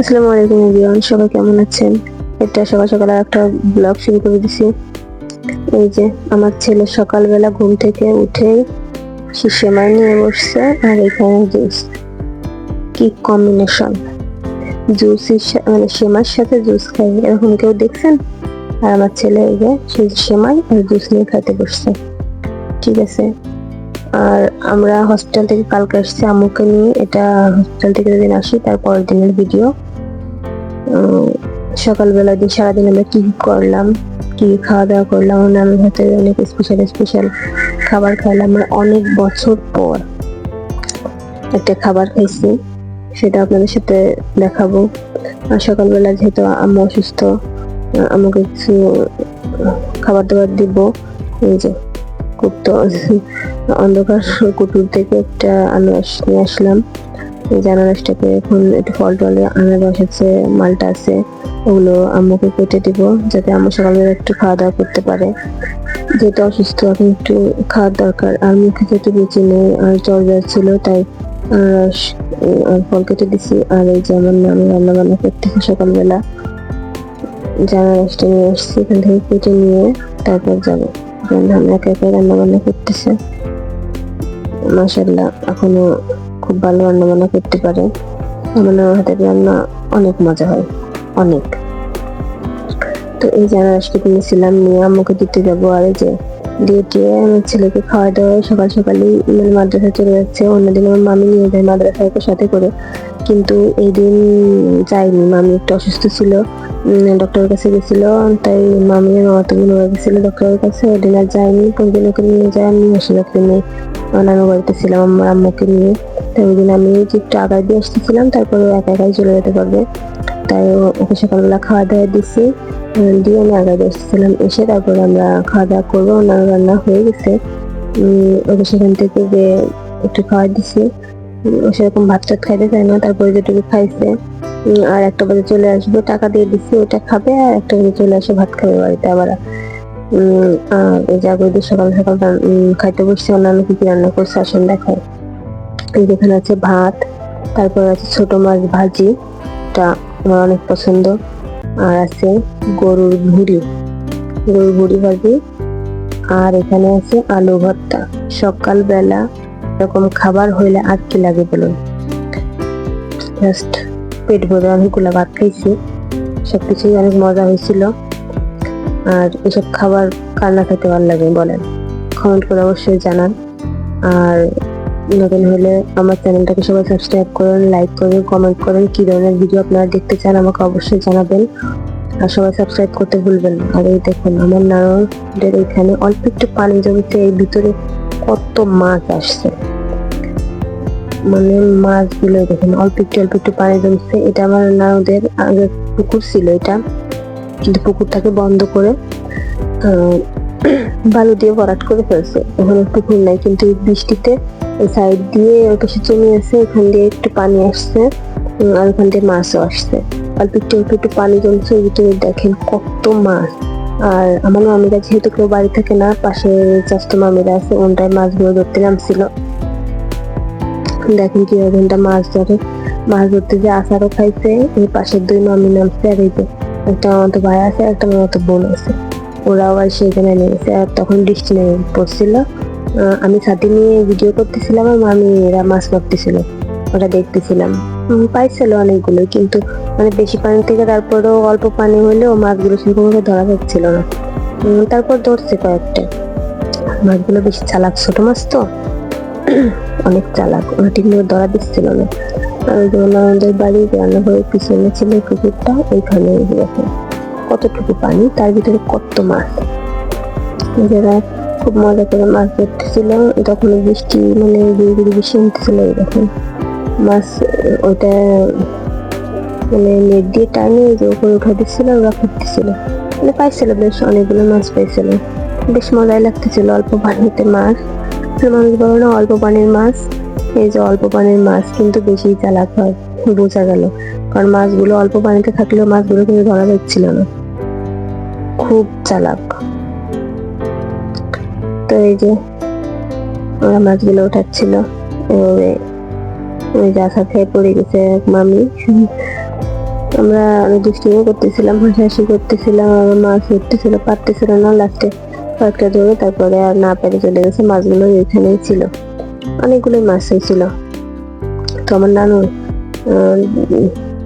আসসালামু আলাইকুম এভরিওয়ান, সবাই কেমন আছেন? এটা সকাল সকাল একটা ব্লগ শুরু করে দিছি। এই যে আমার ছেলে সকালবেলা ঘুম থেকে উঠেই সে সেমাই নিয়ে বসছে আর এখানে জুস কি কম্বিনেশন জুসের মানে সেমাইয়ের সাথে জুস খাই, এরকম কেউ দেখছেন? আর আমার ছেলে এই যে সেমাই আর জুস নিয়ে খাইতে বসছে। ঠিক আছে? আর আমরা হসপিটাল থেকে কালকে আসছি আম্মুকে নিয়ে। এটা হসপিটাল থেকে যেদিন আসি, তার পরের দিনের ভিডিও সকালবেলা দিন সারাদিন আমরা কি করলাম, কি খাওয়া দাওয়া করলাম নামের হাতে অনেক স্পেশাল স্পেশাল খাবার খাইলাম আমরা অনেক বছর পর একটা খাবার খাইছি, সেটা আপনাদের সাথে দেখাবো। আর সকালবেলা যেহেতু আম্মু অসুস্থ, আমাকে কিছু খাবার দাবার দিব। এই যে কুপ্ত অন্ধকার কুটুর থেকে একটা আনারস নিয়ে আসলাম। এই যে আনারসটাকে এখন একটু ফল টলে আনারস আছে, মালটা আছে, ওগুলো আম্মুকে কেটে দিব যাতে আম্মু সকালবেলা একটু খাওয়া দাওয়া করতে পারে। যেহেতু অসুস্থ, এখন একটু খাওয়ার দরকার। আর মুখে যেহেতু বেঁচে নেই, আর জ্বর যাচ্ছিল তাই আনারস আর ফল কেটে দিছি। আর এই যে আমার নাম রান্না বান্না করতেছে সকালবেলা। যে আনারসটা নিয়ে আসছি, এখান থেকে কেটে নিয়ে তারপর যাব। আমি একা একা রান্না বান্না করতেছে। মাসাল্লাহ এখনও খুব ভালো রান্না বান্না করতে পারে। আমার নানার হাতের রান্না অনেক মজা হয়, অনেক। তো এই জানা আজকে কিনেছিলাম, নিয়ে আম্মুকে দিতে যাব আর যে দিয়ে টিয়ে আমার ছেলেকে খাওয়া দাওয়া সকাল সকালেই মানে মাদ্রাসা চলে যাচ্ছে। অন্যদিন আমার মামি নিয়ে যায় মাদ্রাসায় সাথে করে। কিন্তু এই দিন যায়নি। মামি একটু অসুস্থ ছিল ডক্টরের কাছে গেছিল, তাই মামি মামাতো ওরা গেছিল ডক্টরের কাছে। ওদিন আর যায়নি পরদিন ওকে নিয়ে যায় আমি আসলে ওকে নিয়ে আমার নানু বাড়িতে ছিলাম আমার আম্মুকে নিয়ে। তাই ওই দিন আমি একটু আগায় দিয়ে আসতেছিলাম, তারপরে একা একাই চলে যেতে পারবে। তাই ওকে সকালবেলা খাওয়া দাওয়া দিছি। দিয়ে আমি আগায় দিয়ে এসে তারপরে আমরা খাওয়া দাওয়া করব। ওনার রান্না হয়ে গেছে। ওকে সেখান থেকে যে একটু খাওয়া দিছি। ও সেরকম ভাত টাত খাইতে চায় না। তারপরে যেটুকু খাইছে আর একটা বাজে চলে আসবে। টাকা দিয়ে দিছি ওটা খাবে। আর একটা বাজে চলে আসে ভাত খাবে বাড়িতে আবার এই জাগরদের সকাল সকাল খাইতে বসছে। অন্যান্য কি কি রান্না করছে আসেন দেখায় যেখানে আছে ভাত, তারপর আছে ছোট মাছ ভাজি। আমার অনেক পছন্দ। আর আছে গরুর ভুড়ি। গরুর ভুড়ি ভাজি। আর এখানে আছে আলু ভর্তা। সকালবেলা এরকম খাবার হইলে আর কি লাগে বলুন? জাস্ট পেট ভরে অনেকগুলো ভাত খাইছি। সবকিছুই অনেক মজা হয়েছিল। আর এসব খাবার কার না খেতে ভালো লাগে বলেন? কমেন্ট করে অবশ্যই জানান। আর নতুন হলে আমার চ্যানেলটাকে সবাই সাবস্ক্রাইব করেন লাইক করেন কমেন্ট করেন, কি ধরনের ভিডিও আপনারা দেখতে চান আমাকে অবশ্যই জানাবেন। আর সবাই সাবস্ক্রাইব করতে ভুলবেন আর এই দেখুন, আমার নারদের এখানে অল্প একটু পানি জমেছে এই ভিতরে কত মাছ আসছে। মানে মাছগুলো দেখুন, অল্প একটু অল্প একটু পানি জমছে। এটা আমার নারদের আগে পুকুর ছিল এটা। কিন্তু পুকুরটাকে বন্ধ করে বালু দিয়ে ভরাট করে ফেলছে। ওখানে পুকুর নাই, কিন্তু বৃষ্টিতে সাইড দিয়ে পাশে জমি আছে ওখান দিয়ে একটু পানি আসছে আর ওখান দিয়ে মাছও আসছে। অল্প একটু অল্প একটু পানি জমছে, ওই ভিতরে দেখেন কত মাছ। আর আমার মামিরা যেহেতু কেউ বাড়ি থাকে না, পাশে চাস্ত মামিরা আছে ওনটায় মাছগুলো ধরতে নামছিল। দেখেন কি ওখানটা মাছ ধরে। মাছ ধরতে যে আচারও খাইছে, এই পাশের দুই মামি নামছে, আর এই যে একটা আমার মামাতো ভাই আছে, আর একটা মামাতো বোন আছে। ওরাও আর সেখানে নেমেছে, আর তখন বৃষ্টি নেমে পড়ছিল। আমি সাথে নিয়ে ভিডিও করতেছিলাম আর মামি এরা মাছ মারতেছিল, ওটা দেখতেছিলাম। পাইছিল অনেকগুলো, কিন্তু মানে বেশি পানি থেকে তারপরেও অল্প পানি হলেও মাছগুলো সেরকমভাবে ধরা যাচ্ছিল না। তারপর ধরছে কয়েকটা। মাছগুলো বেশি চালাক ছোট মাছ তো। অনেক চালাক, ওরা ঠিকমতো ধরা দিচ্ছিল না। আর ওই যে আমাদের বাড়ির রান্নাঘরের পিছনে ছিল পুকুরটা ওইখানে কতটুকু পানি, তার ভিতরে কত মাছ? যারা খুব মজা করে মাছ ধরতেছিল তখন বৃষ্টি মানে গুড়ি বৃষ্টি এই দেখেন মাছ, ওইটা মানে নেট দিয়ে টাইনে যে উপরে উঠে দিচ্ছিল ওরা করতেছিল মানে পাইছিল বেশ অনেকগুলো মাছ পাইছিল বেশ মজাই লাগতেছিল অল্প পানিতে মাছ। মানুষ বলো না, অল্প পানির মাছ। এই যে অল্প পানির মাছ কিন্তু বেশি চালাক হয়, বোঝা গেল। কারণ মাছগুলো অল্প পানিতে থাকলেও মাছগুলো কিন্তু ধরা যাচ্ছিল না। খুব চালাক। তো এই যে ওরা মাছগুলো উঠাচ্ছিল। এভাবে ওই আশা খেয়ে পড়ে গেছে এক মামি। আমরা অনেক দুষ্টিমি করতেছিলাম, হাসাহাসি করতেছিলাম আমার মাছ ধরতেছিল, পারতেছিল না লাস্টে কয়েকটা ধরে তারপরে আর না পেরে চলে গেছে, মাছগুলো এখানেই ছিল। অনেকগুলোই মাছ হয়েছিল। তো আমার নানু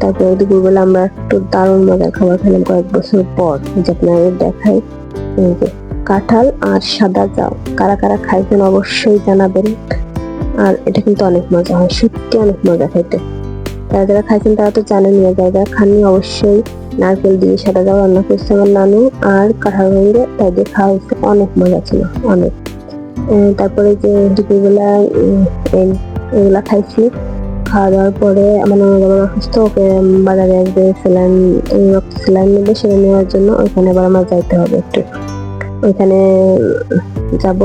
তারপরে দুপুরবেলা আমরা একটু দারুণ মজার খাবার খেলাম কয়েক বছর পর যে আপনাদের দেখাই। কাঁঠাল আর সাদা চাও। কারা কারা খাইছেন অবশ্যই জানাবেন। আর এটা কিন্তু অনেক মজা হয়, সত্যি অনেক মজা খাইতে যারা যারা খাইছেন তারা তো জানেন না যারা যারা খাননি অবশ্যই নারকেল দিয়ে সাদা চাও রান্না করছে আমার নানু আর কাঁঠাল ভেঙে তাই দিয়ে খাওয়া হয়েছে। অনেক মজা ছিল, অনেক। তারপরে যে দুপুরবেলা এগুলা খাইছি। খাওয়া দাওয়ার পরে আমার নানা বাবা অসুস্থ ওকে বাজারে আসবে, স্যালাইন রক্ত স্যালাইন নেবে, সেটা নেওয়ার জন্য ওইখানে আবার আমার যাইতে হবে একটু। ওইখানে যাব।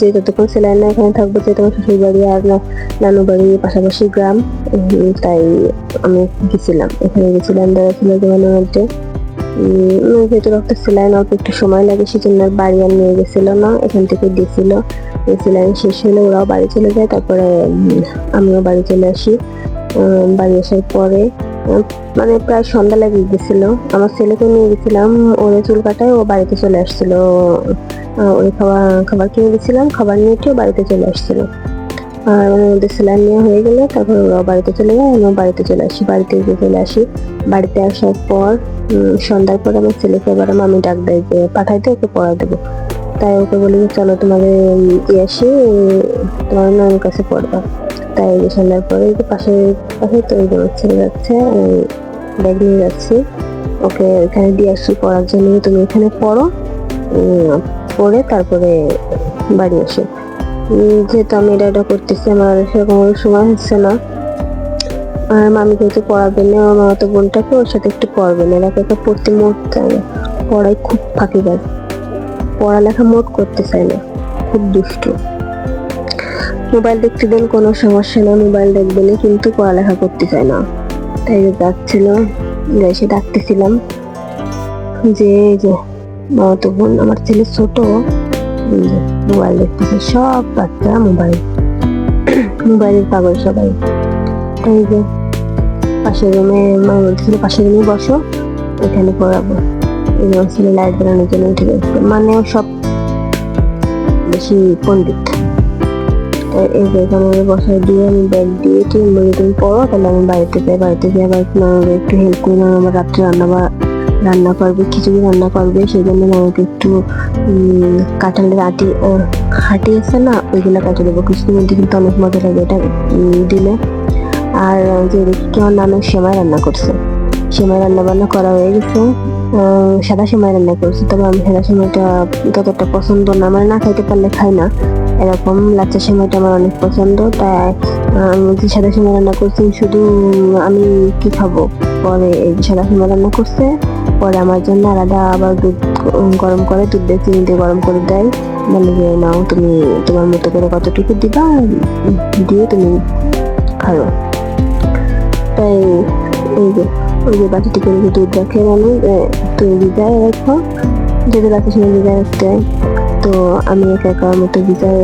যে যতক্ষণ স্যালাইন না এখানে থাকব তোমার শ্বশুর বাড়ি আর নানু বাড়ি পাশাপাশি গ্রাম। তাই আমি গেছিলাম। এখানে গেছিলাম দাদা ছিল জীবনের মধ্যে যেহেতু রক্ত স্যালাইন অল্প একটু সময় লাগে, সেজন্য বাড়ি আর নিয়ে গেছিল না। এখান থেকে দিয়েছিল স্যালাইন শেষ হলে ওরাও বাড়ি চলে যায়। তারপরে আমিও বাড়ি চলে আসি। বাড়ি আসার পরে মানে প্রায় সন্ধ্যা লেগে গেছিল। আমার ছেলেকে নিয়ে গেছিলাম, ওরে চুল কাটায় ও বাড়িতে চলে আসছিল। ওই খাবার খাবার কিনে দিয়েছিলাম, খাবার নিয়ে একটু বাড়িতে চলে আসছিল। আর ওর মধ্যে স্যালাইন নেওয়া হয়ে গেলে তারপর ওরাও বাড়িতে চলে যায়, আমিও বাড়িতে চলে আসি। বাড়িতে গিয়ে চলে আসি। বাড়িতে আসার পর সন্ধ্যার পর আমার ছেলেকে এবার আমি ডাক দেয় যে পাঠাইতে ওকে পড়া দেবো। তাই ওকে বলি, চলো তোমাদের দিয়ে আসি, তোমার নামের কাছে পড়বা। তাই এই সন্ধ্যার পরে পাশে পাশে তো ওই যাচ্ছে ব্যাগ নিয়ে যাচ্ছি। ওকে এখানে দিয়ে আসছি পড়ার জন্য, তুমি এখানে পড়ো পড়ে তারপরে বাড়ি আসো যেহেতু আমি এটা এটা করতেছি, আমার সেরকম সময় হচ্ছে না। আর মামি যেহেতু পড়াবে না, আমার মতো বোনটাকে ওর সাথে একটু পড়বে, না একা পড়তে না পড়াই খুব ফাঁকিবাজ পড়ালেখা মোট করতে চায় না খুব দুষ্ট। মোবাইল দেখতে দেন কোনো সমস্যা না মোবাইল দেখবে কিন্তু পড়ালেখা করতে চায় না। তাই যাচ্ছিল এসে ডাকতেছিলাম যে যে মামাতো বোন, আমার ছেলে ছোট মোবাইল দেখতেছে, সব বাচ্চা মোবাইল, মোবাইলের পাগল সবাই। তাই যে, পাশের রুমে মা বলতেছিল পাশের রুমে বসো, এখানে পড়াবো। জ্বালানোর জন্য উঠে গেছে মানে সব বেশি পণ্ডিত। এই এখানে বসায় দিয়ে আমি ব্যাগ দিয়ে তুমি পড়ো তাহলে আমি বাড়িতে যাই। বাড়িতে গিয়ে আবার মামাকে একটু হেল্প করি মামা আবার রাত্রে রান্না বা- রান্না করবে খিচুড়ি রান্না করবে সেই জন্য মামাকে একটু কাঁঠালের আটি আহ, হাঁটি আছে না ওইগুলো কাটে দেবো। কিছুদিন মধ্যে কিন্তু অনেক মজা লাগে এটা দিলে। আর যে দেখি কি আমার সেমাই রান্না করছে। সেমাই রান্না বান্না করা হয়ে গেছে। সাদা সেমাই রান্না করছে। তবে আমি সাদা সেমাইটা ততটা পছন্দ না মানে না খাইতে পারলে খাই না। এরকম লাচ্চা সেমাইটা আমার অনেক পছন্দ, তাই আমি সাদা সেমাই রান্না করছি, শুধু আমি কি খাব? পরে সাদা সেমাই রান্না করছে, পরে আমার জন্য আলাদা আবার দুধ গরম করে, দুধ দিয়ে চিনি দিয়ে গরম করে দেয়। মানে যে, নাও, তুমি তোমার মতো করে কতটুকু দিবা দিয়ে তুমি খাও তাই, এই যে ওই যে বাটিতে করে যে দুধ রাখে আমি তুমি ভিজায় রাখো যদি রাতে সময় ভিজায় রাখতে তো আমি একা একার মতো ভিজায়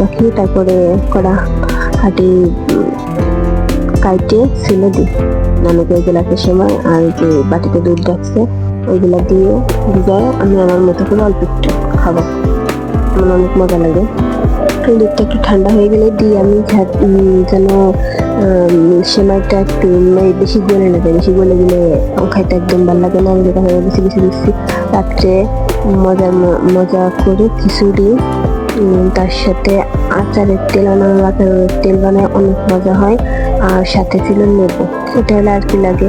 রাখি। তারপরে কড়া হাঁটি কাইটে ছিলে দিই। নানুকে ওই গ্লাসের সময়, আর যে বাটিতে দুধ রাখছে, ওইগুলা দিয়ে ভিজায় আমি আমার মতো করে অল্প একটু খাব। আমার অনেক মজা লাগে। তো দুধটা একটু ঠান্ডা হয়ে গেলে দিই আমি যেন সেমাইটা একটু মানে বেশি গলে না যায়, বেশি গলে গেলে খাইতে একদম ভালো লাগে না। আমি যেটা হয় বেশি বেশি দিচ্ছি। রাত্রে মজা মজা করে খিচুড়ি তার সাথে আচারের তেল আনার আচারের তেল বানায় অনেক মজা হয়। আর সাথে ছিল লেবু। এটা হলে আর কি লাগে।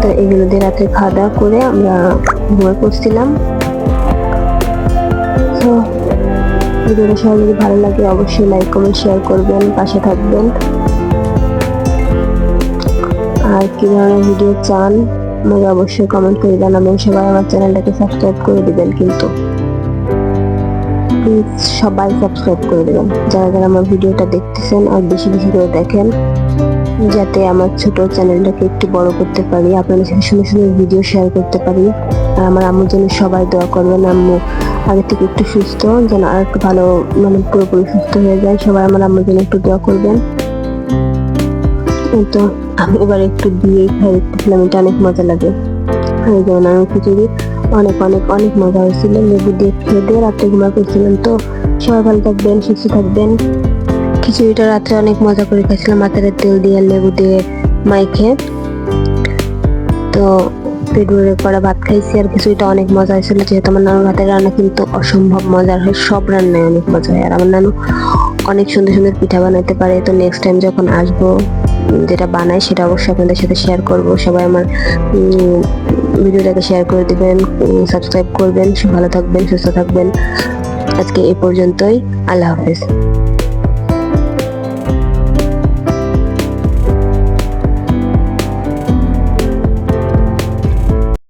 তো এগুলো দিয়ে রাতে খাওয়া দাওয়া করে আমরা ঘুমিয়ে পড়ছিলাম। তো ভিডিওটা সবাই যদি ভালো লাগে, অবশ্যই লাইক কমেন্ট শেয়ার করবেন, পাশে থাকবেন। আর কি ধরনের ভিডিও চান, আমাকে অবশ্যই কমেন্ট করে জানাবেন। সবাই আমার চ্যানেলটাকে সাবস্ক্রাইব করে দিবেন কিন্তু। প্লিজ সবাই সাবস্ক্রাইব করে দেবেন। যারা যারা আমার ভিডিওটা দেখতেছেন আর বেশি বেশি করে দেখেন, যাতে আমার ছোট চ্যানেলটাকে একটু বড় করতে পারি, আপনাদের সাথে সুন্দর সুন্দর ভিডিও শেয়ার করতে পারি। আর আমার আম্মুর জন্য সবাই দোয়া করবেন। আম্মু আগে থেকে একটু সুস্থ, যেন আর একটু ভালো মানে পুরোপুরি সুস্থ হয়ে যায়। সবাই আমার আম্মুর জন্য একটু দোয়া করবেন। তো, আমি এবার একটু দিয়ে খাই দেখতেছিলাম, এটা অনেক মজা লাগে। এই যেমন আমি খিচুড়ি, অনেক অনেক অনেক মজা হয়েছিল। লেবু দিয়ে খেয়ে দিয়ে রাত্রে ঘুমা করছিলাম তো সবাই ভালো থাকবেন, সুস্থ থাকবেন। খিচুড়িটা রাত্রে অনেক মজা করে খাইছিলাম। মাথার তেল দিয়ে, লেবু দিয়ে মাইখে তো পেট করা ভাত খাইছি আর অনেক মজা হয়েছিল যেহেতু আমার নানুর হাতের রান্না কিন্তু অসম্ভব মজার হয়, সব রান্নায় অনেক মজা হয়। আর আমার নানু অনেক সুন্দর সুন্দর পিঠা বানাতে পারে, তো নেক্সট টাইম যখন আসব যেটা বানাই সেটা অবশ্যই আপনাদের সাথে শেয়ার করব। সবাই আমার ভিডিওটাকে শেয়ার করে দিবেন সাবস্ক্রাইব করবেন ভালো থাকবেন, সুস্থ থাকবেন। আজকে এই পর্যন্তই, আল্লাহ হাফেজ।